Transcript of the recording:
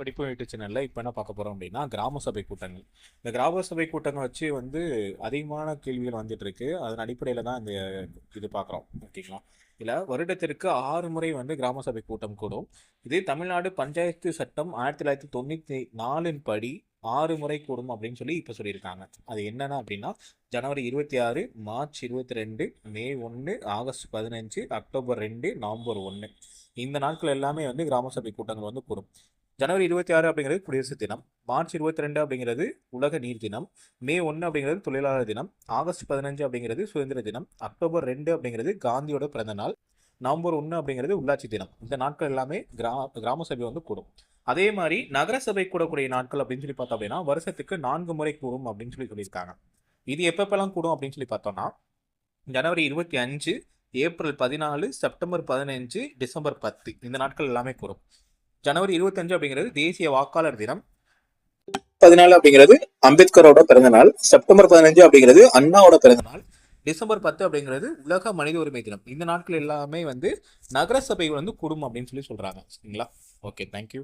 படிப்பு யூடியூப் சேனலில் இப்போ என்ன பார்க்க போகிறோம் அப்படின்னா கிராம சபை கூட்டங்கள். இந்த கிராம சபை கூட்டங்கள் வச்சு வந்து அதிகமான கேள்விகள் வந்துட்டு இருக்கு. அதன் அடிப்படையில் தான் இந்த இது பார்க்குறோம். ஓகேங்களா? இதில் வருடத்திற்கு ஆறு முறை வந்து கிராம சபை கூட்டம் கூடும். இது தமிழ்நாடு பஞ்சாயத்து சட்டம் ஆயிரத்தி தொள்ளாயிரத்தி தொண்ணூற்றி நாலின் படி ஆறு முறை கூடும் அப்படின்னு சொல்லி இப்போ சொல்லியிருக்காங்க. அது என்னென்ன அப்படின்னா ஜனவரி இருபத்தி ஆறு மார்ச் இருபத்தி ரெண்டு மே ஒன்று ஆகஸ்ட் பதினஞ்சு அக்டோபர் ரெண்டு நவம்பர் ஒன்று இந்த நாட்கள் எல்லாமே வந்து கிராம சபை கூட்டங்கள் வந்து கூடும். ஜனவரி இருபத்தி ஆறு அப்படிங்கிறது குடியரசு தினம் மார்ச் இருபத்தி ரெண்டு அப்படிங்கிறது உலக நீர் தினம் மே ஒன்று அப்படிங்கிறது தொழிலாளர் தினம் ஆகஸ்ட் பதினஞ்சு அப்படிங்கிறது சுதந்திர தினம் அக்டோபர் ரெண்டு அப்படிங்கிறது காந்தியோட பிறந்த நாள் நவம்பர் ஒன்று அப்படிங்கிறது உள்ளாட்சி தினம். இந்த நாட்கள் எல்லாமே கிராம கிராம சபை வந்து கூடும். அதே மாதிரி நகர சபை கூடக்கூடிய நாட்கள் அப்படின்னு சொல்லி பார்த்தோம் அப்படின்னா வருஷத்துக்கு நான்கு முறை கூடும் அப்படின்னு சொல்லி சொல்லியிருக்காங்க. இது எப்பப்பெல்லாம் கூடும் அப்படின்னு சொல்லி பார்த்தோம்னா ஜனவரி இருபத்தி அஞ்சு ஏப்ரல் பதினாலு செப்டம்பர் பதினஞ்சு டிசம்பர் பத்து இந்த நாட்கள் எல்லாமே கூடும். ஜனவரி இருபத்தஞ்சு அப்படிங்கிறது தேசிய வாக்காளர் தினம். பதினாலு அப்படிங்கிறது அம்பேத்கரோட பிறந்த நாள். செப்டம்பர் பதினஞ்சு அப்படிங்கிறது அண்ணாவோட பிறந்த நாள். டிசம்பர் பத்து அப்படிங்கிறது உலக மனித உரிமை தினம். இந்த நாட்கள் எல்லாமே வந்து நகர சபை வந்து கூடும் அப்படின்னு சொல்லி சொல்றாங்க. சரிங்களா? Okay thank you